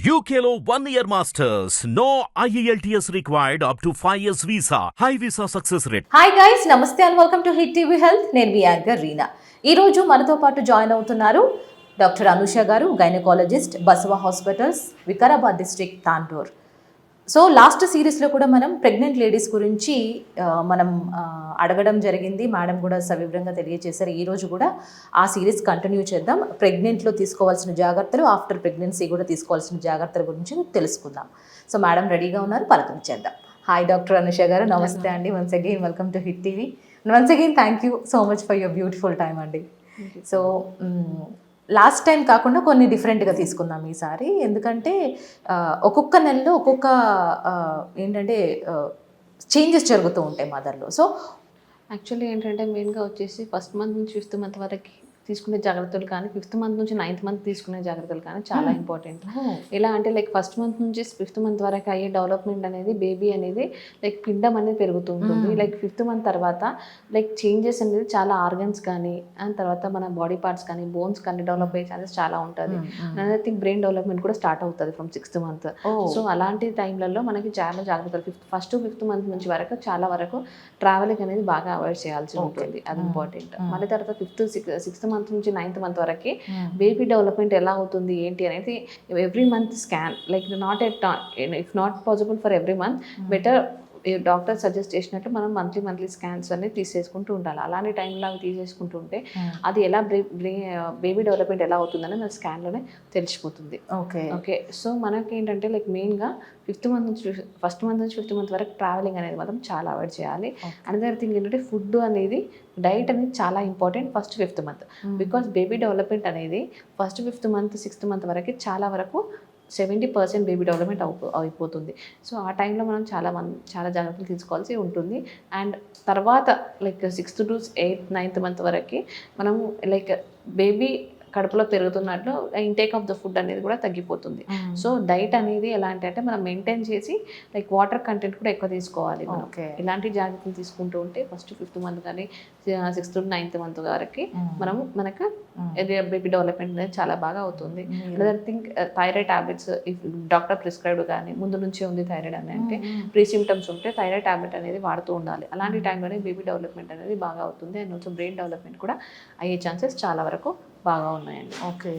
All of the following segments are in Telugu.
యూకేలో one year masters No E required required to to 5 years visa. High success rate rate. Hi guys namaste and welcome to hit TV health నేను మీ యాంకర్ రీనా ఈరోజు మనతో పాటు జాయిన్ అవుతున్నారు doctor Anusha garu gynaecologist Basava hospitals Vikarabad district Tandur so last సిరీస్లో కూడా మనం ప్రెగ్నెంట్ లేడీస్ గురించి మనం అడగడం జరిగింది. మేడం కూడా సవివరంగా తెలియజేశారు ఈ రోజు కూడా ఆ సిరీస్ కంటిన్యూ చేద్దాం. ప్రెగ్నెంట్లో తీసుకోవాల్సిన జాగ్రత్తలు ఆఫ్టర్ ప్రెగ్నెన్సీ కూడా తీసుకోవాల్సిన జాగ్రత్తల గురించి తెలుసుకుందాం. సో మేడం రెడీగా ఉన్నారు. పలకరించేద్దాం హాయ్ డాక్టర్ అనుష గారు. నమస్తే అండి. Once again welcome to hit TV once again thank you so much for your beautiful time అండి. సో లాస్ట్ టైం కాకుండా కొన్ని డిఫరెంట్గా తీసుకుందాం ఈసారి ఎందుకంటే ఒక్కొక్క నెలలో ఒక్కొక్క ఏంటంటే చేంజెస్ జరుగుతూ ఉంటాయి మదర్లో. సో యాక్చువల్లీ ఏంటంటే మెయిన్గా వచ్చేసి ఫస్ట్ మంత్ నుంచి ఫిఫ్త్ మంత్ వరకు తీసుకునే జాగ్రత్తలు కానీ ఫిఫ్త్ మంత్ నుంచి నైన్త్ మంత్ తీసుకునే జాగ్రత్తలు కానీ చాలా ఇంపార్టెంట్. ఎలా అంటే లైక్ ఫస్ట్ మంత్ నుంచి ఫిఫ్త్ మంత్ వరకు అయ్యే డెవలప్మెంట్ అనేది బేబీ అనేది లైక్ పిండం అనేది పెరుగుతూ ఉంటుంది. లైక్ ఫిఫ్త్ మంత్ తర్వాత లైక్ చేంజెస్ అనేది చాలా ఆర్గన్స్ కానీ అండ్ తర్వాత మన బాడీ పార్ట్స్ కానీ బోన్స్ కానీ డెవలప్ అయ్యే ఛాన్సెస్ చాలా ఉంటుంది. And I think brain development కూడా స్టార్ట్ అవుతుంది ఫ్రమ్ సిక్స్త్ మంత్. సో అలాంటి టైంలలో మనకి చాలా జాగ్రత్తలు ఫిఫ్త్ ఫస్ట్ ఫిఫ్త్ మంత్ నుంచి వరకు చాలా వరకు ట్రావెలింగ్ అనేది బాగా అవాయిడ్ చేయాల్సి ఉంటుంది. అది ఇంపార్టెంట్. మళ్ళీ తర్వాత ఫిఫ్త్ సిక్స్త్ మంత్ నుంచి నైన్త్ మంత్ వరకు బేబీ డెవలప్మెంట్ ఎలా అవుతుంది ఏంటి అనేది every month scan like not at if not possible for every month better doctor suggest చేసినట్టు మనం మంత్లీ మంత్లీ స్కాన్స్ అనేది తీసేసుకుంటూ ఉండాలి. అలాంటి టైంలో అవి తీసేసుకుంటూ ఉంటే అది ఎలా బేబీ డెవలప్మెంట్ ఎలా అవుతుందని మన స్కాన్లోనే తెలిసిపోతుంది. ఓకే. ఓకే. సో మనకి ఏంటంటే లైక్ మెయిన్గా ఫిఫ్త్ మంత్ నుంచి ఫస్ట్ మంత్ నుంచి ఫిఫ్త్ మంత్ వరకు ట్రావెలింగ్ అనేది మాత్రం చాలా అవాయిడ్ చేయాలి. అనదర్ థింగ్ ఏంటంటే ఫుడ్ అనేది డైట్ అనేది చాలా important first fifth month because baby development అనేది first fifth month sixth month వరకు చాలా వరకు సెవెంటీ పర్సెంట్ బేబీ డెవలప్మెంట్ అయిపోతుంది. సో ఆ టైంలో మనం చాలా మంది చాలా జాగ్రత్తలు తీసుకోవాల్సి ఉంటుంది. అండ్ తర్వాత like sixth to eighth ninth month వరకు మనం లైక్ బేబీ కడుపులో పెరుగుతున్నట్లు ఇంటేక్ ఆఫ్ ద ఫుడ్ అనేది కూడా తగ్గిపోతుంది. సో డైట్ అనేది ఎలాంటి అంటే మనం మెయింటైన్ చేసి లైక్ వాటర్ కంటెంట్ కూడా ఎక్కువ తీసుకోవాలి మనం. ఇలాంటి జాగ్రత్తలు తీసుకుంటూ ఉంటే ఫస్ట్ ఫిఫ్త్ మంత్ కానీ సిక్స్త్ నైన్త్ మంత్ వరకు మనం మనకు బేబీ డెవలప్మెంట్ అనేది చాలా బాగా అవుతుంది. Other think thyroid tablets if doctor prescribed కానీ ముందు నుంచే ఉంది థైరాయిడ్ అని అంటే ప్రీ సిమ్టమ్స్ ఉంటే థైరాయిడ్ టాబ్లెట్ అనేది వాడుతూ ఉండాలి. అలాంటి టైంలోనే బేబీ డెవలప్మెంట్ అనేది బాగా అవుతుంది. అండ్ ఆల్సో బ్రెయిన్ డెవలప్మెంట్ కూడా అయ్యే ఛాన్సెస్ చాలా వరకు బాగా ఉన్నాయండి. ఓకే.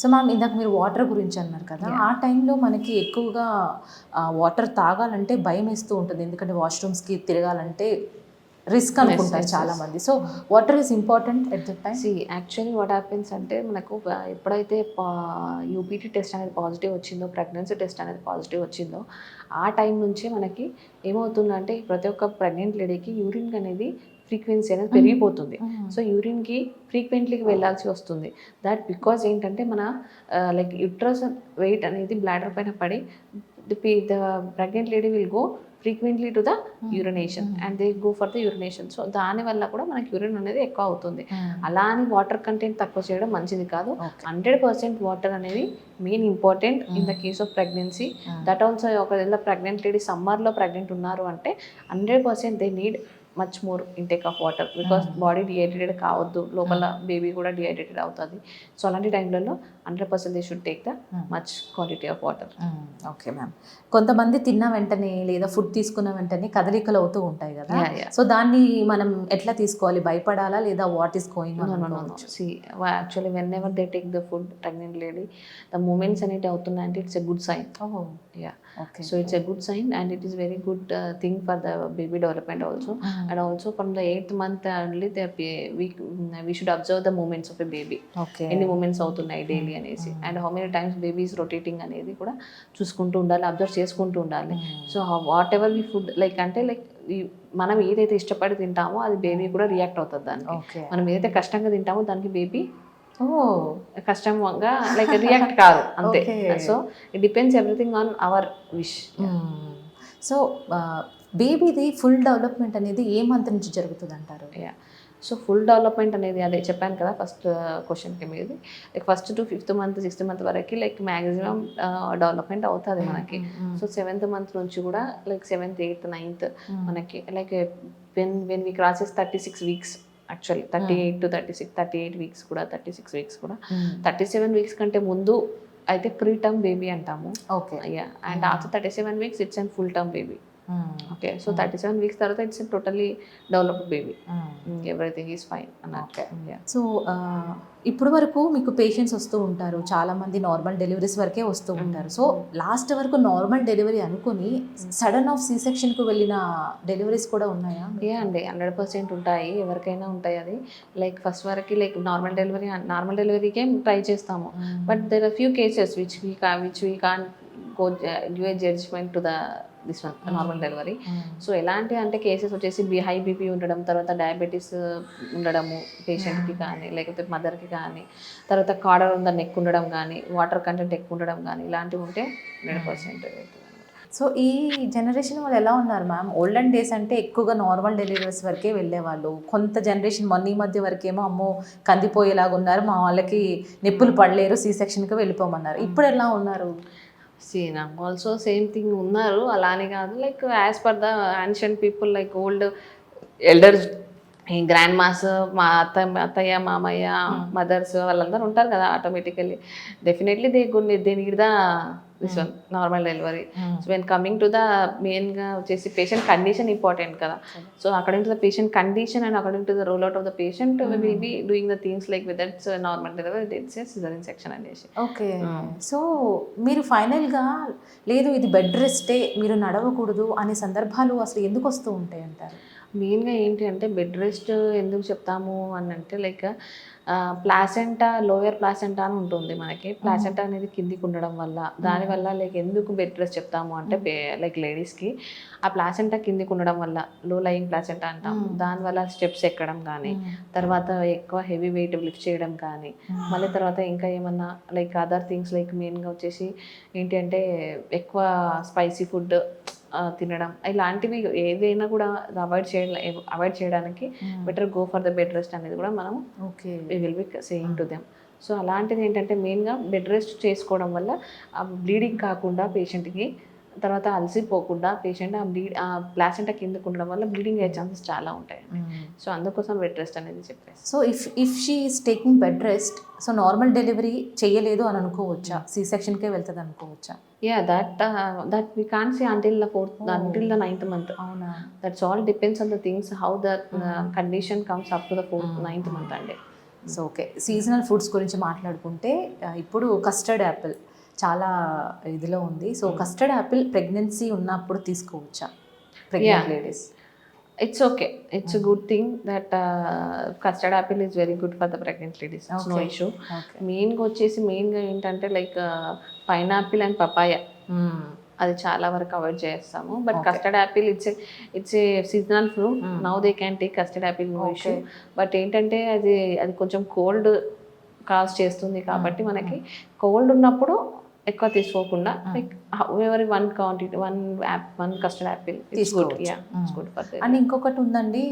సో మ్యామ్ ఇందాక మీరు వాటర్ గురించి అన్నారు కదా ఆ టైంలో మనకి ఎక్కువగా వాటర్ తాగాలంటే భయం వేస్తూ ఉంటుంది. ఎందుకంటే వాష్రూమ్స్కి తిరగాలంటే రిస్క్ అనుకుంటారు చాలా మంది. So water is important at the time see actually what happens అంటే మనకు ఎప్పుడైతే యూపీటీ టెస్ట్ అనేది పాజిటివ్ వచ్చిందో ప్రెగ్నెన్సీ టెస్ట్ అనేది పాజిటివ్ వచ్చిందో ఆ టైం నుంచే మనకి ఏమవుతుందంటే ప్రతి ఒక్క ప్రెగ్నెంట్ లేడీకి యూరిన్ అనేది ఫ్రీక్వెన్సీ అనేది పెరిగిపోతుంది. సో యూరిన్కి ఫ్రీక్వెంట్లీకి వెళ్ళాల్సి వస్తుంది. దట్ బికాజ్ ఏంటంటే మన లైక్ యుట్రస్ వెయిట్ అనేది బ్లాడర్ పైన పడి the pregnant lady will go frequently to the urination and they go for the urination so దానివల్ల కూడా మనకి యూరిన్ అనేది ఎక్కువ అవుతుంది. అలా అని వాటర్ కంటెంట్ తక్కువ చేయడం మంచిది కాదు. హండ్రెడ్ పర్సెంట్ వాటర్ అనేది main important in the case of pregnancy that also ఒకవేళ ప్రెగ్నెంట్ లేడీ సమ్మర్లో ప్రెగ్నెంట్ ఉన్నారు అంటే hundred percent they need much more intake of water because body dehydrated కావద్దు లోపల బేబీ కూడా డిహైడ్రేటెడ్ అవుతుంది. సో అలాంటి టైంలలో hundred percent they should take the much quantity of water okay ma'am కొంతమంది తిన్న వెంటనే లేదా ఫుడ్ తీసుకున్న వెంటనే కదలికలు అవుతూ ఉంటాయి కదా. సో దాన్ని మనం ఎట్లా తీసుకోవాలి? భయపడాలా లేదా what is going well, actually whenever they take the food pregnant lady the movements అనేవి అవుతున్నాయంటే it's a good sign okay so it's a good sign and it is very good uh, thing for the baby development also and also from the eighth month only the we we should observe the movements of a baby okay ఎన్ని మూమెంట్స్ అవుతున్నాయి డైలీ అనేసి and how many times babies rotating అనేది కూడా చూసుకుంటూ ఉండాలి అబ్జర్వ్ చేసుకుంటూ ఉండాలి so whatever we food like అంటే లైక్ మనం ఏదైతే ఇష్టపడి తింటామో అది బేబీ కూడా రియాక్ట్ అవుతుంది దానికి మనం ఏదైతే కష్టంగా తింటామో దానికి బేబీ కష్టంగా లైక్ రియాక్ట్ కాదు అంతే. So it depends everything on our wish so బేబీది full development అనేది ఏ మంత్ నుంచి జరుగుతుంది అంటారు సో ఫుల్ డెవలప్మెంట్ అనేది అదే చెప్పాను కదా ఫస్ట్ క్వశ్చన్కి మీది. Like first to fifth month sixth month వరకు లైక్ మ్యాక్సిమం డెవలప్మెంట్ అవుతుంది మనకి. సో సెవెంత్ మంత్ నుంచి కూడా లైక్ సెవెంత్ ఎయిత్ నైన్త్ మనకి like when when we crosses thirty six weeks actually thirty eight to thirty six thirty eight weeks కూడా థర్టీ సిక్స్ వీక్స్ కూడా. థర్టీ సెవెన్ వీక్స్ కంటే ముందు అయితే ప్రీ టర్మ్ బేబీ అంటాము. Okay and after thirty seven weeks it's and full term baby okay so thirty seven weeks తర్వాత it's totally developed baby everything is fine అన్నట్టు. సో ఇప్పుడు వరకు మీకు పేషెంట్స్ వస్తూ ఉంటారు. చాలా మంది నార్మల్ డెలివరీస్ వరకే వస్తూ ఉంటారు. సో లాస్ట్ వరకు నార్మల్ డెలివరీ అనుకుని సడన్ ఆఫ్ సి సెక్షన్కు వెళ్ళిన డెలివరీస్ కూడా ఉన్నాయా? యా అండి. హండ్రెడ్ పర్సెంట్ ఉంటాయి. ఎవరికైనా ఉంటాయి అది. లైక్ ఫస్ట్ వరకు లైక్ నార్మల్ డెలివరీ నార్మల్ డెలివరీకే ట్రై చేస్తాము. But there are few cases which we can which we can go a judgement to the this one normal delivery so ఎలాంటి అంటే కేసెస్ వచ్చేసి బి హై బీపీ ఉండడం తర్వాత డయాబెటీస్ ఉండడము పేషెంట్కి కానీ లేకపోతే మదర్కి కానీ తర్వాత కాడర్ ఉంద నెక్ ఉండడం కానీ వాటర్ కంటెంట్ ఎక్కువ ఉండడం కానీ ఇలాంటివి ఉంటే హండ్రెడ్ పర్సెంట్ సో ఈ జనరేషన్ వాళ్ళు ఎలా ఉన్నారు మ్యామ్ ఓల్డెన్ డేస్ అంటే ఎక్కువగా నార్మల్ డెలివరీస్ వరకే వెళ్ళేవాళ్ళు. కొంత జనరేషన్ మొన్న ఈ మధ్య వరకేమో అమ్మో కందిపోయేలాగా ఉన్నారు. మా వాళ్ళకి నిప్పులు పడలేరు సి సెక్షన్కి వెళ్ళిపోమన్నారు. ఇప్పుడు ఎలా ఉన్నారు? సీన్ ఆల్సో సేమ్ థింగ్ ఉన్నారు. అలానే కాదు like as per the ancient people like old elders ఈ గ్రాండ్ మాస్ మా అత్త అత్తయ్య మామయ్య మదర్స్ వాళ్ళందరూ ఉంటారు కదా automatically definitely they good they need the this one normal delivery. So when coming to the మెయిన్గా వచ్చేసి పేషెంట్ కండిషన్ ఇంపార్టెంట్ కదా. So according to the patient condition and according to the role out of the patient will be doing the things like with that's normal delivery it's caesarean section అనేసి ఓకే సో మీరు ఫైనల్గా లేదు ఇది బెడ్ రెస్టే మీరు నడవకూడదు అనే సందర్భాలు అసలు ఎందుకు వస్తూ ఉంటాయి అంటారు? మెయిన్గా ఏంటి అంటే బెడ్ రెస్ట్ ఎందుకు చెప్తాము అని అంటే లైక్ ప్లాసెంటా లోయర్ ప్లాసెంటా అని ఉంటుంది మనకి. ప్లాసెంటా అనేది కిందికి ఉండడం వల్ల దానివల్ల లైక్ ఎందుకు బెడ్ రెస్ట్ చెప్తాము అంటే లైక్ లేడీస్కి ఆ ప్లాసెంటా కిందికి ఉండడం వల్ల లో లయింగ్ ప్లాసెంటా అంటాం. దానివల్ల స్టెప్స్ ఎక్కడం కానీ తర్వాత ఎక్కువ హెవీ వెయిట్ లిఫ్ట్ చేయడం కానీ మళ్ళీ తర్వాత ఇంకా ఏమన్నా లైక్ అదర్ థింగ్స్ లైక్ మెయిన్గా వచ్చేసి ఏంటి అంటే ఎక్కువ స్పైసీ ఫుడ్ తినడం. ఇలాంటివి ఏదైనా కూడా అవాయిడ్ చేయడం అవాయిడ్ చేయడానికి better go for the bed rest అనేది కూడా మనం okay will be saying to them so అలాంటిది ఏంటంటే మెయిన్గా బెడ్ రెస్ట్ చేసుకోవడం వల్ల బ్లీడింగ్ కాకుండా పేషెంట్కి తర్వాత అలసిపోకుండా పేషెంట్ ఆ బ్లీడ్ ఆ ప్లాసెంటా కిందకు ఉండడం వల్ల బ్లీడింగ్ అయ్యే ఛాన్సెస్ చాలా ఉంటాయి. సో అందుకోసం బెడ్ రెస్ట్ అనేది చెప్పేసి. So if if she is taking bed rest so normal delivery చేయలేదు అని అనుకోవచ్చా? సి సెక్షన్కే వెళ్తుంది అనుకోవచ్చా? Yeah that that we can see until the fourth until the ninth month అవునా? That's all depends on the things how the condition comes up to the fourth ninth month అండి. సో ఓకే సీజనల్ ఫుడ్స్ గురించి మాట్లాడుకుంటే ఆ, ఇప్పుడు కస్టర్డ్ యాపిల్ చాలా ఇదిలో ఉంది. సో కస్టర్డ్ యాపిల్ ప్రెగ్నెన్సీ ఉన్నప్పుడు తీసుకోవచ్చా? Pregnant ladies it's okay it's good thing that custard apple is very good for the pregnant ladies no. Issue మెయిన్గా వచ్చేసి మెయిన్గా ఏంటంటే లైక్ పైనాపిల్ అండ్ పపాయ అది చాలా వరకు అవాయిడ్ చేస్తాము. But custard apple it's it's a seasonal fruit now they can take custard apple no issue but ఏంటంటే అది అది కొంచెం కోల్డ్ కాజ్ చేస్తుంది కాబట్టి మనకి కోల్డ్ ఉన్నప్పుడు ఎక్కువ తీసుకోకుండా లైక్ ఎవరి one quantity one app one custard apple yeah for and ఇంకొకటి ఉందండి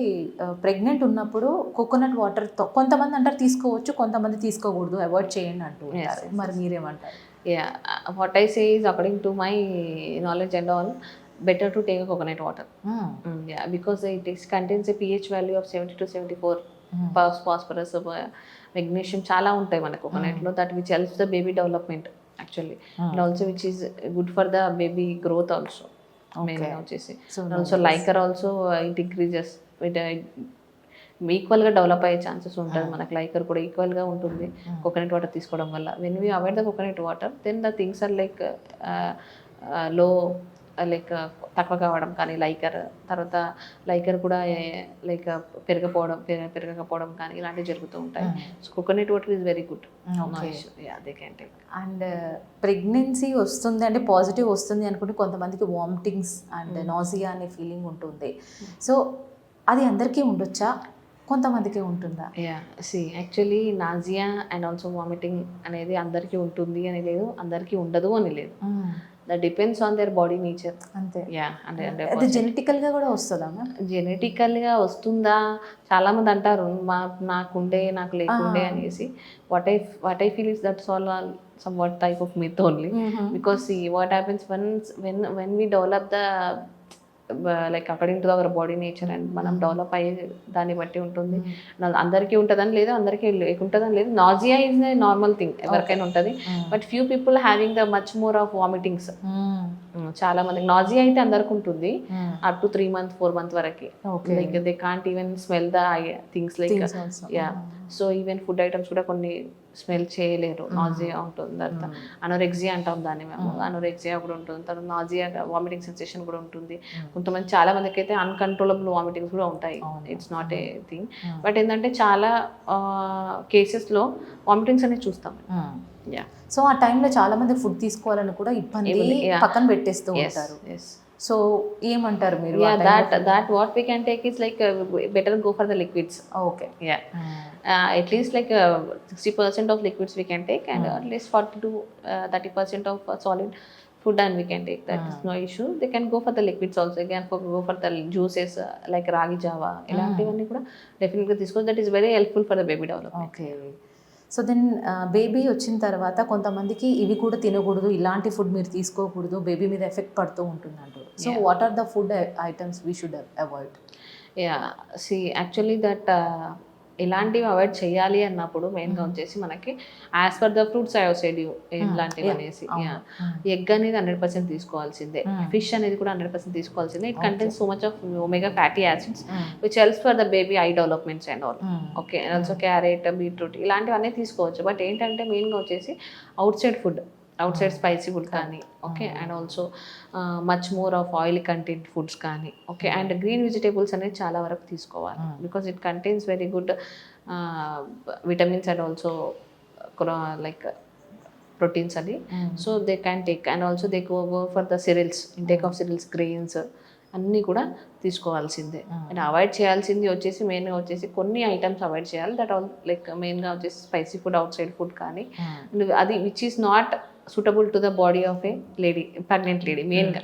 ప్రెగ్నెంట్ ఉన్నప్పుడు కోకోనట్ వాటర్ కొంతమంది అంటారు తీసుకోవచ్చు కొంతమంది తీసుకోకూడదు అవాయిడ్ చేయండి అంటూ మరి మీరేమంటారు? According to my knowledge and all, better to take a coconut water. Mm, yeah, because it is contains a pH value of 70 to 74 phos- phosphorus, uh, magnesium చాలా ఉంటాయి మన కోకోనట్లో that which helps the baby development actually and also which is good for the baby growth also వచ్చేసి. Also like a also it increases with ఈక్వల్గా డెవలప్ అయ్యే ఛాన్సెస్ ఉంటుంది మనకు. లైకర్ కూడా ఈక్వల్గా ఉంటుంది. కోకోనట్ వాటర్ తీసుకోవడం వల్ల. When we avoid the coconut water then the things are లైక్లో like తక్కువ కావడం కానీ లైకర్ తర్వాత లైకర్ కూడా లైక్ పెరగపోవడం పెర- పెరగకపోవడం కానీ ఇలాంటివి జరుగుతూ ఉంటాయి. So coconut water is very good they can take and pregnancy వస్తుంది అంటే పాజిటివ్ వస్తుంది అనుకుంటే కొంతమందికి వామిటింగ్స్ అండ్ నాజియా అనే ఫీలింగ్ ఉంటుంది. సో అది అందరికీ ఉండొచ్చా? కొంతమందికి ఉంటుందా? Yeah see actually nausea and also vomiting అనేది అందరికీ ఉంటుంది అని లేదు అందరికీ ఉండదు అని లేదు. That depends on their body nature అంతే. యా అంటే అది జెనెటికల్గా కూడా వస్తుందా జెనెటికల్గా వస్తుందా? చాలా మంది అంటారు మా నాకుండే నాకు లేకుండే అనేసి. What I what I feel is that's all somewhat type of myth only because what happens once when when we develop the like according to our body nature and మనం డెవలప్ అయ్యే దాన్ని బట్టి ఉంటుంది. నా- అందరికీ ఉంటుందని లేదు అందరికీ ఉంటుందని లేదు. Nausea is a normal thing ఎవరికైనా ఉంటుంది. But few people having the much more of vomitings చాలా మందికి నాజియా అయితే అందరికి ఉంటుంది. Up to three month four month వరకు. Like they can't even smell the things like. Yeah so even food items కూడా కొన్ని స్మెల్ చేయలేరు. నాజియా ఉంటుంది తర్వాత. అనోరెక్సియా అంటాం దాన్ని మేము. అనోరెక్సియా కూడా ఉంటుంది. తర్వాత నాజియా వామిటింగ్ సెన్సేషన్ కూడా ఉంటుంది. కొంతమంది చాలా మందికి అయితే అన్కంట్రోలబుల్ వామిటింగ్స్ కూడా ఉంటాయి. It's not a thing but ఏంటంటే చాలా కేసెస్లో వామిటింగ్స్ అనేవి చూస్తాం. సో ఆ టైంలో చాలా మంది ఫుడ్ తీసుకోవాలని కూడా ఇబ్బంది పక్కన పెట్టేస్తూ ఉంటారు. సో ఏమంటారు మీరు that what we can take is like better go for the liquids okay at least like sixty percent of liquids we can take and at least forty to thirty percent of solid food and we can take that is no issue they can go for the liquids also can go for the juices like ragi java ఇలాంటివన్నీ కూడా డెఫినెట్గా తీసుకోవచ్చు that is very helpful for the baby develop okay so then baby వచ్చిన తర్వాత కొంతమందికి ఇవి కూడా తినకూడదు ఇలాంటి ఫుడ్ మీరు తీసుకోకూడదు బేబీ మీద ఎఫెక్ట్ పడుతూ ఉంటుంది అంటారు so what are the food items we should avoid? Yeah see actually that ఇలాంటివి అవాయిడ్ చేయాలి అన్నప్పుడు మెయిన్గా వచ్చేసి మనకి as per the fruits I side ఇలాంటివి అనేసి ఎగ్ అనేది హండ్రెడ్ పర్సెంట్ తీసుకోవాల్సిందే. ఫిష్ అనేది కూడా హండ్రెడ్ పర్సెంట్ తీసుకోవాల్సిందే. It contents so much of omega fatty acids which helps for the baby eye developments and all okay and also carrot beetroot ఇలాంటివన్నీ తీసుకోవచ్చు. బట్ ఏంటంటే మెయిన్గా వచ్చేసి outside food outside spicy food కానీ okay and also much more of oil content foods కానీ ఓకే అండ్ గ్రీన్ వెజిటేబుల్స్ అనేది చాలా వరకు తీసుకోవాలి. Because it contains very good vitamins and also like proteins అని. So they can take and also they go for the cereals intake of cereals grains అన్నీ కూడా తీసుకోవాల్సిందే. అండ్ అవాయిడ్ చేయాల్సింది వచ్చేసి మెయిన్గా వచ్చేసి కొన్ని ఐటమ్స్ అవాయిడ్ చేయాలి. దట్ ఆల్ లైక్ మెయిన్గా వచ్చేసి spicy food outside food కానీ. And అది which is not suitable to the body of a lady pregnant lady మెయిన్గా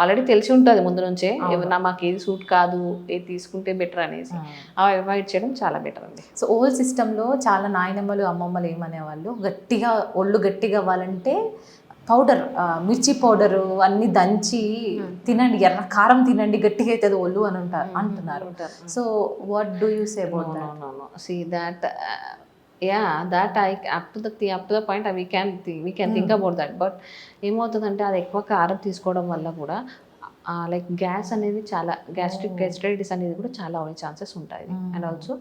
ఆల్రెడీ తెలిసి ఉంటుంది ముందు నుంచే ఏమన్నా మాకు ఏది సూట్ కాదు ఏది తీసుకుంటే బెటర్ అనేసి. అవి అవాయిడ్ చేయడం చాలా బెటర్ అండి. సో ఓల్డ్ సిస్టంలో చాలా నాయనమ్మలు అమ్మమ్మలు ఏమనేవాళ్ళు? గట్టిగా ఒళ్ళు గట్టిగా అవ్వాలంటే పౌడర్ మిర్చి పౌడర్ అన్ని దంచి తినండి ఎర్ర కారం తినండి గట్టిగా అవుతుంది ఒళ్ళు అని ఉంటారు అంటున్నారు. So what do you say about no, no, to the up to the point uh, we can thi- we can think about that. But ఏమవుతుందంటే అది ఎక్కువ కారం తీసుకోవడం వల్ల కూడా లైక్ గ్యాస్ అనేది చాలా గ్యాస్ట్రిక్ గ్యాస్ట్రైటిస్ అనేది కూడా చాలా అయ్యే ఛాన్సెస్ ఉంటాయి. And also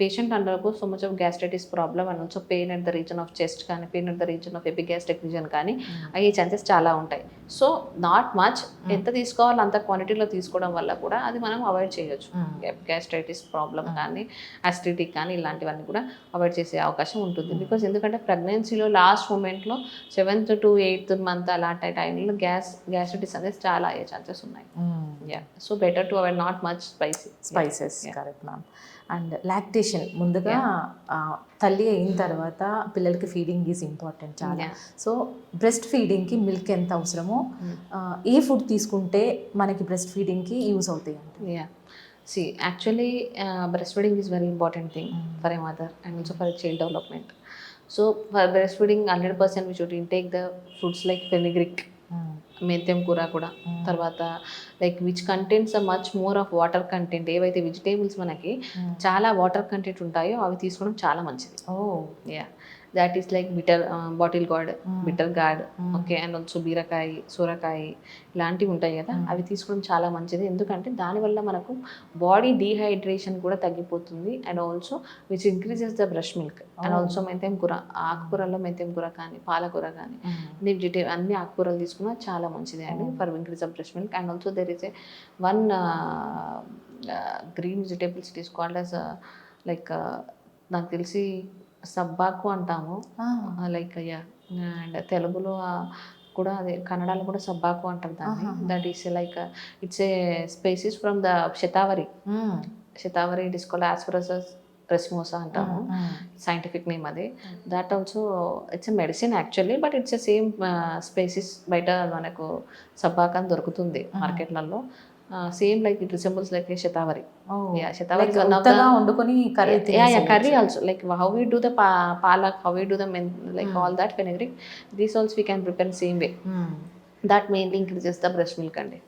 patient undergo so much of gastritis problem and also pain at the region of chest కానీ pain at the region of epigastric region కానీ అయ్యే ఛాన్సెస్ చాలా ఉంటాయి. సో నాట్ మచ్ ఎంత తీసుకోవాలో అంత క్వాంటిటీలో తీసుకోవడం వల్ల కూడా అది మనం అవాయిడ్ చేయొచ్చు. గ్యాస్ట్రైటిస్ ప్రాబ్లం కానీ అసిడిటీ కానీ ఇలాంటివన్నీ కూడా అవాయిడ్ చేసే అవకాశం ఉంటుంది. బికాస్ ఎందుకంటే ప్రెగ్నెన్సీలో లాస్ట్ మూమెంట్లో సెవెంత్ టు ఎయిత్ మంత్ అలాంటి టైంలో గ్యాస్ గ్యాస్ట్రైటిస్ అనేది చాలా అయ్యే ఛాన్సెస్ ఉన్నాయి. Yeah so better to avoid not much spicy spices correct ma'am and lactation ముందుగా తల్లి అయిన తర్వాత పిల్లలకి ఫీడింగ్ ఈజ్ ఇంపార్టెంట్ చాలా. సో బ్రెస్ట్ ఫీడింగ్కి మిల్క్ ఎంత అవసరమో ఆ, ఏ ఫుడ్ తీసుకుంటే మనకి బ్రెస్ట్ ఫీడింగ్కి యూజ్ అవుతాయి అంటే yeah see actually breast feeding is very important thing for a mother and also for child development so for breast feeding hundred percent we should intake the foods like fenugreek మెంతెం కూర కూడా. తర్వాత like which contents much more of water content ఏవైతే వెజిటేబుల్స్ మనకి చాలా వాటర్ కంటెంట్ ఉంటాయో అవి తీసుకోవడం చాలా మంచిది. ఓ yeah that is like bitter bottle gourd bitter gourd okay and also బీరకాయ సూరకాయ ఇలాంటివి ఉంటాయి కదా అవి తీసుకోవడం చాలా మంచిది. ఎందుకంటే దానివల్ల మనకు బాడీ డీహైడ్రేషన్ కూడా తగ్గిపోతుంది and also which increases the breast milk and also మెంతెం కూర ఆకుకూరలో మెంతెం కూర కానీ పాలకూర కానీ అన్ని వెజిటే అన్ని ఆకుకూరలు తీసుకున్నా చాలా మంచిది అండి for increase of breast milk and also there is a one green vegetables it is called like నాకు తెలిసి సబ్బాకు అంటాము. లైక్ యా అండ్ తెలుగులో కూడా అదే కన్నడలో కూడా సబ్బాకు అంటారు దాన్ని. That is like it's a species from the shatavari shatavari it is called asparagus racemosa అంటాము. సైంటిఫిక్ నేమ్ అది. That also it's a medicine actually but it's a same species బయట మనకు సబ్బాక్ అని దొరుకుతుంది మార్కెట్లలో. Same like it resembles like shatavari shatavari వండుకొని curry yeah yeah curry also like how we do the pa- palak how we do the men like all that fenugreek these also we can prepare same way that mainly increases the breast milk అండి.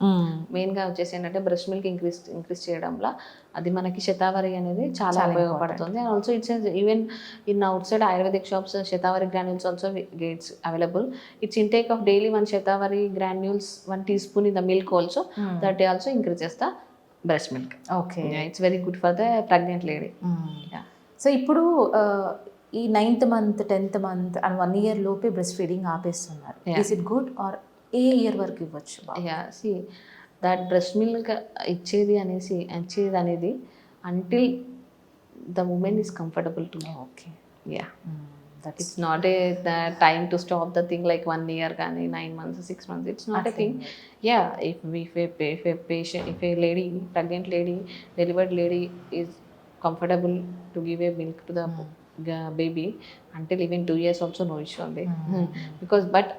మెయిన్గా వచ్చేసి ఏంటంటే బ్రెస్ట్ మిల్క్ ఇంక్రీస్ ఇంక్రీస్ చేయడంలో అది మనకి శతావరి అనేది చాలా ఉపయోగపడుతుంది. And also it's even in outside ayurvedic shops shatavari granules also gets available it's intake of daily one shatavari granules one teaspoon in the milk also that also increases the breast milk okay it's very good for the pregnant lady so ఇప్పుడు ఆ, ఈ ninth month tenth month and one year లోపే breast feeding ఆపేస్తున్నారు is it good or a year వరకు ఇవ్వచ్చు yeah see that breast milk ఇచ్చేది అనేసి ఇచ్చేది అనేది until the woman is comfortable to okay. Yeah. That it's not a the time to stop the thing like one year కానీ nine months six months it's not a thing yeah if if a if a patient if a lady pregnant lady delivered lady is comfortable to give a milk to the baby until even two years also no issue అండి. బికాస్ బట్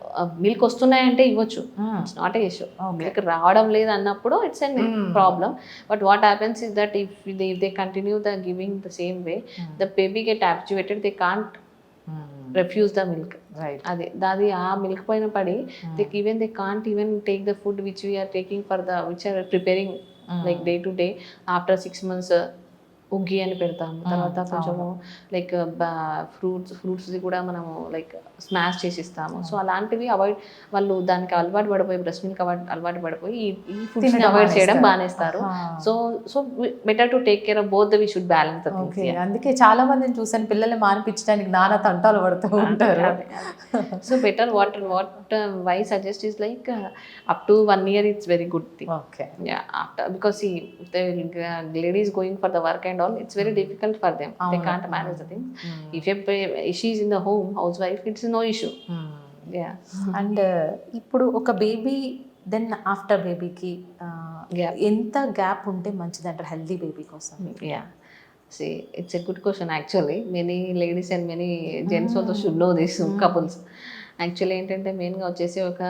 మిల్క్ వస్తున్నాయంటే ఇవ్వచ్చు. It's not a issue milk రావడం లేదు అన్నప్పుడు it's an problem but what happens is that if they they continue the giving the same way the baby get actuated they can't refuse the milk right అది దాది ఆ మిల్క్ పైన పడి they even they can't even take the food which we are taking for the which are preparing like day to day after six months ఉగ్గి అని పెడతాము. తర్వాత కొంచెము లైక్ ఫ్రూట్స్ ఫ్రూట్స్ కూడా మనము లైక్ స్మాష్ చేసి ఇస్తాము సో అలాంటివి అవాయిడ్ వాళ్ళు దానికి అలవాటు పడిపోయి బ్రెస్ట్ మిల్క్ అలవాటు పడిపోయి ఈ- ఈ ఫుడ్స్ అవాయిడ్ చేయడం బానేస్తారు so so better to take care of both we should balance the అందుకే చాలా మందిని చూసాను పిల్లల్ని మానిపించడానికి నానా తంటాలు పడుతూ ఉంటారు. So better what what why suggest is like up to one year it's very good thing okay. The uh, lady is going for the work and all it's very difficult for them they can't manage the thing if she in the home house wife it's no issue and ఇప్పుడు ఒక బేబీ దెన్ ఆఫ్టర్ బేబీకి ఎంత గ్యాప్ ఉంటే మంచిది అంటారు హెల్దీ బేబీ కోసం yeah say it's a good question actually many ladies and many gents also should know this couples actually ఏంటంటే మెయిన్గా వచ్చేసి ఒక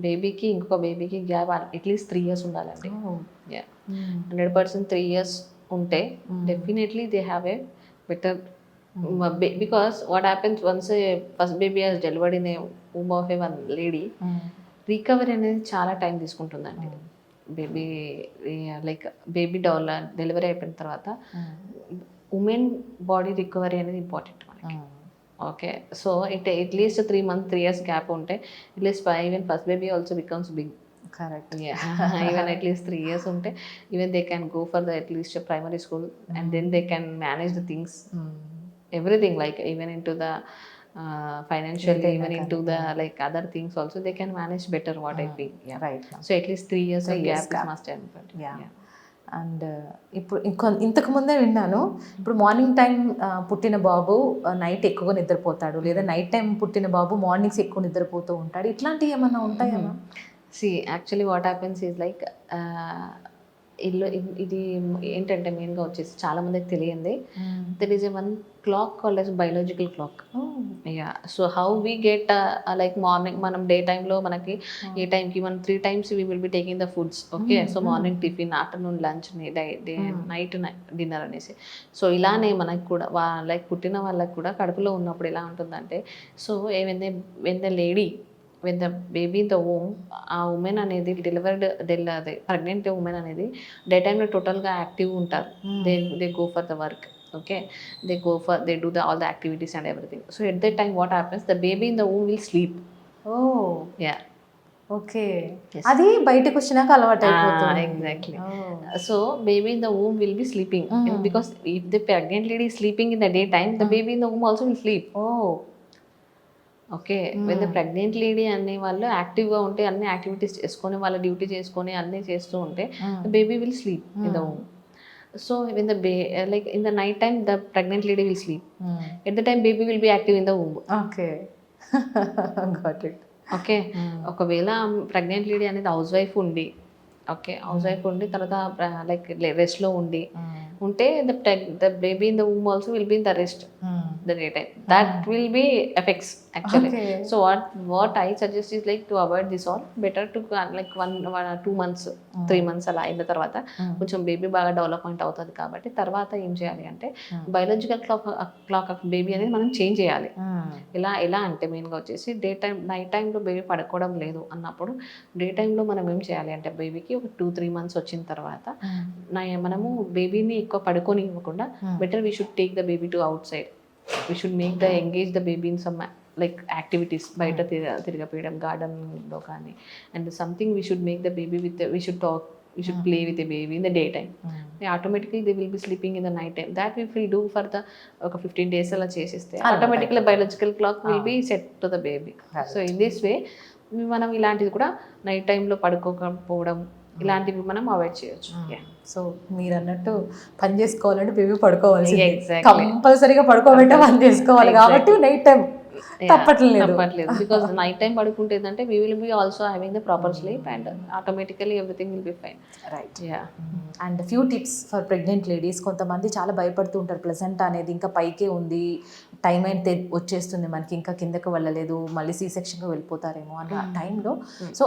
బేబీకి ఇంకొక బేబీకి gap at least three years ఉండాలండి. హండ్రెడ్ పర్సెంట్ త్రీ ఇయర్స్ ఉంటే definitely they have a better because what happens once first baby has delivered in a womb of a one lady recovery అనేది చాలా టైం తీసుకుంటుందండి. బేబీ లైక్ బేబీ డెవల డెలివరీ అయిపోయిన తర్వాత ఉమెన్ బాడీ రికవరీ అనేది ఇంపార్టెంట్ మనకి. Okay so it at least three month three years gap ఉంటే at least even first baby also becomes big correct. Even at least three years ఉంటే even they can go for the at least primary school and then they can manage the things everything like even in to the financial even in to the like other things also they can manage better what I feel right so at least three years gap. Must yeah and ఇప్పుడు ఇంకొ ఇంతకు ముందే విన్నాను ఇప్పుడు మార్నింగ్ టైం పుట్టిన బాబు నైట్ ఎక్కువగా నిద్రపోతాడు. లేదా నైట్ టైం పుట్టిన బాబు మార్నింగ్స్ ఎక్కువ నిద్రపోతూ ఉంటాడు. ఇట్లాంటివి ఏమన్నా ఉంటాయమ్మా see actually what happens is like ఇల్లు ఇది ఏంటంటే మెయిన్గా వచ్చేసి చాలా మందికి తెలియంది. There is a one clock called as biological clock yeah so how we get like morning మనం డే టైంలో మనకి ఏ టైంకి మనం three times we will be taking the foods okay so morning tiffin afternoon lunch day night dinner అనేసి. సో ఇలానే మనకి కూడా లైక్ పుట్టిన వాళ్ళకి కూడా కడుపులో ఉన్నప్పుడు ఎలా ఉంటుందంటే so when they when the lady when the baby the womb uh women అనేది డెలివర్డ్ డెల్ అదే ప్రెగ్నెంట్ ఉమెన్ అనేది డే టైంలో టోటల్గా యాక్టివ్ ఉంటారు. They they go for the work okay they go for they do the all the activities and everything so at that time what happens the baby in the womb will sleep oh yeah okay అది బయటకు వచ్చినాక అలవాటు అయిపోతుంది. Exactly. So baby in the womb will be sleeping because if the pregnant lady sleeping in the day time the baby in the womb also will sleep oh okay. The pregnant lady అనే వాళ్ళు యాక్టివ్గా ఉంటే అన్ని యాక్టివిటీస్ చేసుకొని వాళ్ళ డ్యూటీ చేసుకొని అన్నీ చేస్తూ ఉంటే baby will sleep in the so when the bay like in the night time the pregnant lady will sleep at the time baby will be active in the womb. Okay. Got it okay. ఒకవేళ ప్రెగ్నెంట్ లేడీ అనేది హౌస్ వైఫ్ ఉండి ఓకే హౌస్ వైఫ్ ఉండి తర్వాత లైక్ రెస్ట్లో ఉండి ఉంటే the the baby in the womb also will be in the rest the day time that will be effects actually. So what what I suggest is like to avoid this all better to like one two months three months అలా అయిన తర్వాత కొంచెం బేబీ బాగా డెవలప్మెంట్ అవుతుంది కాబట్టి తర్వాత ఏం చేయాలి అంటే biological clock clock of baby అనేది మనం చేంజ్ చేయాలి. ఎలా ఎలా అంటే మెయిన్గా వచ్చేసి డే టైం నైట్ టైంలో బేబీ పడుకోవడం లేదు అన్నప్పుడు డే టైంలో మనం ఏం చేయాలి అంటే బేబీకి ఒక టూ త్రీ మంత్స్ వచ్చిన తర్వాత నా- మనము బేబీని ఎక్కువ పడుకొని ఇవ్వకుండా better we should take the baby to outside we should make the engage the baby in some like activities బయట తిరగ తిరగపోయడం గార్డెన్లో కానీ. And something we should make the baby with we should talk we should play with a baby in the day time automatically they will be sleeping in the night time that we will do for the ఒక ఫిఫ్టీన్ డేస్ అలా చేసేస్తే automatically biological clock will be set to the baby so in this way మనం ఇలాంటిది కూడా నైట్ టైంలో పడుకోకపోవడం ఇలాంటివి మనం అవాయిడ్ చేయొచ్చు. సో మీరు అన్నట్టు పని చేసుకోవాలంటే బేబీ Exactly. కంపల్సరీగా పడుకోబెట్టే పని చేసుకోవాలి కాబట్టి నైట్ టైం తప్పట్లేదు. తప్పట్లేదు. బికాస్ నైట్ టైం పడుకుంటే ఏంటంటే we will be also having the proper sleep and automatically everything will be fine right yeah and few tips for pregnant ladies కొంతమంది చాలా భయపడుతూ ఉంటారు. ప్లెజెంట్ అనేది ఇంకా పైకే ఉంది. టైం అయితే వచ్చేస్తుంది మనకి. ఇంకా కిందకి వెళ్ళలేదు. మళ్ళీ సీ సెక్షన్కి వెళ్ళిపోతారేమో అన్న టైంలో సో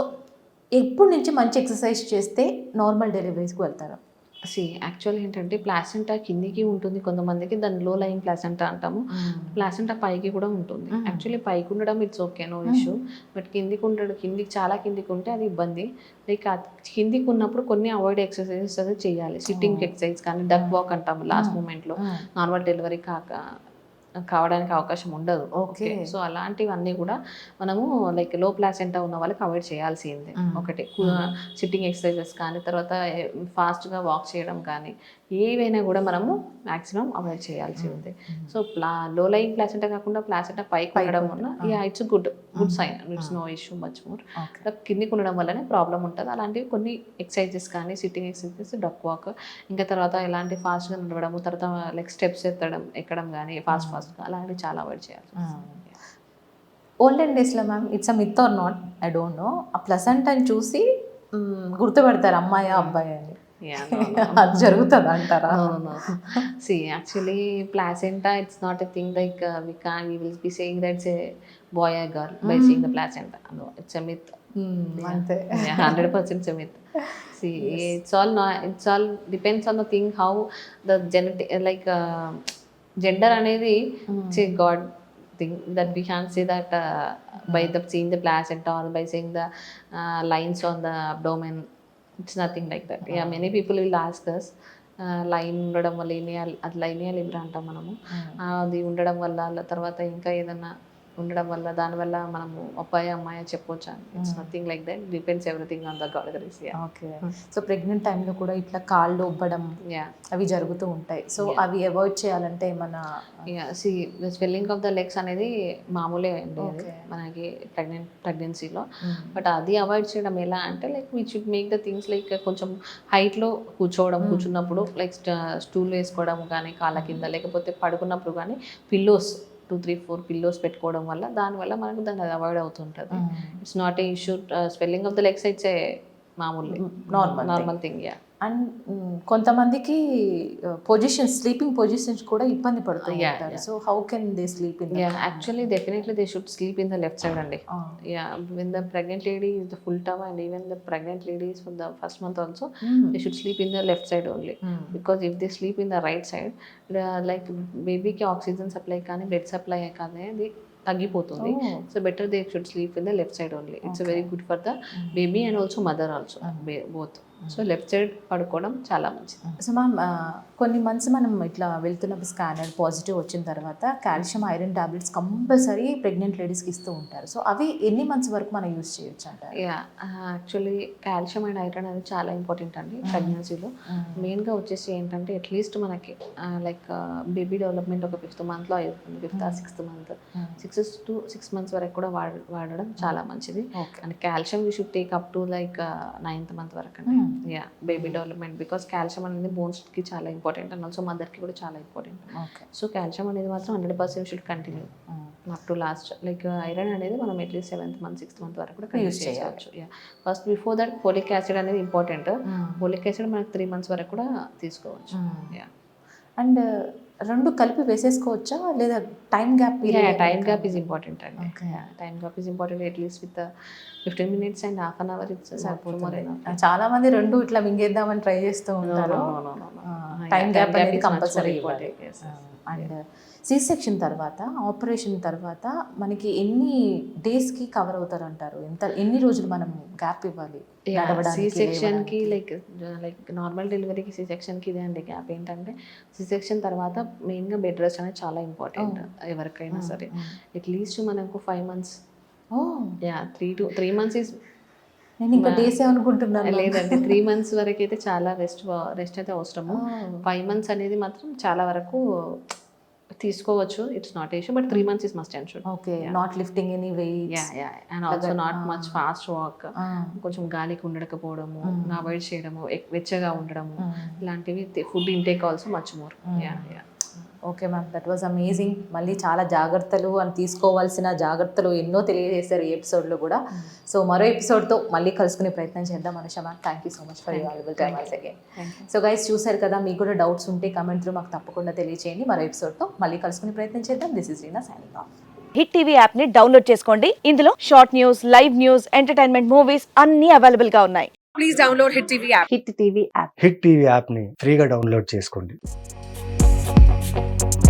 ఎప్పటి నుంచి మంచి ఎక్సర్సైజ్ చేస్తే నార్మల్ డెలివరీస్కి వెళ్తారు? సి యాక్చువల్ ఏంటంటే ప్లాసెంటా కిందికి ఉంటుంది. కొంతమందికి దాని లో లైన్ ప్లాసెంటా అంటాము. ప్లాసెంటా పైకి కూడా ఉంటుంది. యాక్చువల్లీ పైకి ఉండడం it's okay no issue but కిందికి ఉండడం కిందికి చాలా కిందికి ఉంటే అది ఇబ్బంది. లైక్ కిందికి ఉన్నప్పుడు కొన్ని అవాయిడ్ ఎక్సర్సైజెస్ అది చేయాలి. సిట్టింగ్ ఎక్సర్సైజ్ కానీ డక్ వాక్ అంటాము లాస్ట్ మూమెంట్లో నార్మల్ డెలివరీ కాక కావడానికి అవకాశం ఉండదు. Okay. సో అలాంటివన్నీ కూడా మనము లైక్లో ప్లాసెంటా ఉన్న వాళ్ళకి అవాయిడ్ చేయాల్సిందే. ఒకటి. సిట్టింగ్ ఎక్సర్సైజెస్ కానీ తర్వాత ఫాస్ట్గా వాక్ చేయడం కానీ ఏవైనా కూడా మనము మాక్సిమం అవాయిడ్ చేయాల్సి ఉంది సో ప్లా లో లైన్ ప్లాసెంటా కాకుండా ప్లాసెంటా పైకి ఉండడం వల్ల yeah it's good. Good sign it's no issue much more కిందికి ఉండడం వల్లనే ప్రాబ్లం ఉంటుంది. అలాంటివి కొన్ని ఎక్సర్సైజెస్ కానీ సిట్టింగ్ ఎక్సర్సైజెస్ డక్ వాక్ ఇంకా తర్వాత ఇలాంటి ఫాస్ట్గా నడవడము తర్వాత లైక్ స్టెప్స్ ఎత్తడం ఎక్కడం కానీ ఫాస్ట్ ఫాస్ట్గా అలాంటివి చాలా అవాయిడ్ చేయాలి ఓల్డెన్ డేస్లో ma'am it's a myth or not I don't know uh placenta అని చూసి గుర్తుపెడతారు అమ్మాయి అబ్బాయి అని. అది జరుగుతుంది అంటారా? No, no. See, actually, placenta, it's not a thing like uh, we can't, we will be saying that it's a boy or girl by seeing the placenta. No, it's a myth. మ్, అంతే Yeah, 100% it's a myth. See, it's all not, it's all depends on the thing how the genetic, like uh, gender అనేది it's a God thing that we can't say that uh, by the seeing the placenta or by seeing the uh, lines on the abdomen. It's nothing like that. Yeah, many people will ask us. Line ఉండడం వల్ల ఇనియాల్ అది లైనియల్ ఇబ్రా అంటాం మనము అది ఉండడం వల్ల తర్వాత ఇంకా ఏదన్నా ఉండడం వల్ల దానివల్ల మనము అబ్బాయి అమ్మాయి చెప్పొచ్చా? It's nothing like that depends everything on the గాడగరీస్ yeah okay so pregnant టైంలో కూడా ఇట్లా కాళ్ళు ఉబ్బడం యా అవి జరుగుతూ ఉంటాయి. సో అవి అవాయిడ్ చేయాలంటే yeah see swelling of the legs అనేది మామూలే అండి. మనకి ప్రెగ్నెంట్ ప్రెగ్నెన్సీలో బట్ అది అవాయిడ్ చేయడం ఎలా అంటే like we should make the things like కొంచెం హైట్లో కూర్చోవడం కూర్చున్నప్పుడు లైక్ స్టూల్ వేసుకోవడం కానీ కాళ్ళ కింద లేకపోతే పడుకున్నప్పుడు కానీ pillows two three four pillows పెట్టుకోవడం వల్ల దానివల్ల మనకు దాన్ని అవాయిడ్ అవుతుంటుంది. It's not a issue swelling of the legs it's a మామూలు normal normal thing yeah and కొంతమందికి పొజిషన్ స్లీపింగ్ పొజిషన్స్ కూడా ఇబ్బంది పడుతుంది so how can they sleep in actually definitely they should sleep in the left side అండి when the pregnant lady is the full term and even the pregnant ladies for the first month also they should sleep in the left side only because if they sleep in the right side like బేబీకి ఆక్సిజన్ సప్లై కానీ బ్లడ్ సప్లై కానీ అది తగ్గిపోతుంది. So better they should sleep in the left side only it's very good for the baby and also mother also both so left side పడుకోవడం చాలా మంచిది. సో మ్యామ్ కొన్ని మంత్స్ మనం ఇట్లా వెళ్తున్నప్పుడు స్కానర్ పాజిటివ్ వచ్చిన తర్వాత calcium iron tablets compulsory pregnant లేడీస్కి ఇస్తూ ఉంటారు. సో అవి ఎన్ని మంత్స్ వరకు మనం యూజ్ చేయొచ్చు అంటారు yeah actually calcium and iron అనేది చాలా ఇంపార్టెంట్ అండి ప్రెగ్నెన్సీలో. మెయిన్గా వచ్చేసి ఏంటంటే అట్లీస్ట్ మనకి లైక్ బేబీ డెవలప్మెంట్ ఒక ఫిఫ్త్ మంత్లో అవుతుంది fifth uh sixth month. Six to six months వరకు కూడా వాడ వాడడం చాలా మంచిది. And calcium we should take up to like ninth month వరకు అండి. Yeah baby development because calcium అనేది బోన్స్కి చాలా ఇంపార్టెంట్ అండ్ ఆల్సో మదర్కి కూడా చాలా ఇంపార్టెంట్ సో కాల్షియం అనేది మాత్రం hundred percent should continue up to last like iron అనేది మనం at least seventh month sixth month వరకు కూడా యూస్ చేయవచ్చు first before that folic acid అనేది ఇంపార్టెంట్ ఫోలిక్ యాసిడ్ మనకి త్రీ మంత్స్ వరకు కూడా తీసుకోవచ్చు. యా అండ్ రెండు కలిపి వేసేసుకోవచ్చా? లేదా time gap time gap is important అండి. Time gap is important at least with fifteen minutes and half an hour it's చాలా మంది రెండు ఇట్లా మింగేద్దామని ట్రై చేస్తూ ఉంటారు. టైం గ్యాప్ అనేది కంపల్సరీ అండ్ సి సెక్షన్ తర్వాత ఆపరేషన్ తర్వాత మనకి ఎన్ని డేస్కి కవర్ అవుతారు అంటారు ఎంత ఎన్ని రోజులు మనం గ్యాప్ ఇవ్వాలి? సి నడవడానికి, సెక్షన్కి లేవడానికి? లైక్ లైక్ నార్మల్ డెలివరీకి సి సెక్షన్కి ఇదే అండి గ్యాప్ ఏంటంటే సి సెక్షన్ తర్వాత మెయిన్గా బెడ్ రెస్ట్ అనేది చాలా ఇంపార్టెంట్ ఎవరికైనా సరే. అట్లీస్ట్ మనకు five months yeah three to three months is నేను ఇంకా డేస్ అనుకుంటున్నాను లేదండి త్రీ మంత్స్ వరకు అయితే చాలా రెస్ట్ రెస్ట్ అయితే అవసరము. ఫైవ్ మంత్స్ అనేది మాత్రం చాలా వరకు తీసుకోవచ్చు it's not issue but three months is must and should okay not lifting any weight yeah and also not much fast walk కొంచెం గాలికి ఉండకపోవడము అవాయిడ్ చేయడము ఎక్- వెచ్చగా ఉండడము ఇలాంటివి food intake also much more yeah yeah okay ma'am that was amazing మళ్ళీ చాలా జాగ్రత్తలు అని తీసుకోవాల్సిన జాగ్రత్తలు ఎన్నో తెలియజేశారు ఈ ఎపిసోడ్లో కూడా. సో మరో ఎపిసోడ్తో మళ్ళీ కలుసుకునే ప్రయత్నం చేద్దాం Anusha ma'am. Thank you so much for you available time once again so guys చూసారు కదా మీకు కూడా డౌట్స్ ఉంటే కమెంట్లో మాకు తప్పకుండా తెలియచేయండి. మరో ఎపిసోడ్తో మళ్ళీ కలుసుకునే ప్రయత్నం చేద్దాం. This is Reena signing off Hit TV యాప్ని డౌన్లోడ్ చేసుకోండి. ఇందులో short news live news entertainment movies అన్ని అవైలబుల్గా ఉన్నాయి. Hit TV app Hit TV యాప్ని ఫ్రీగా డౌన్లోడ్ చేసుకోండి. Thank you.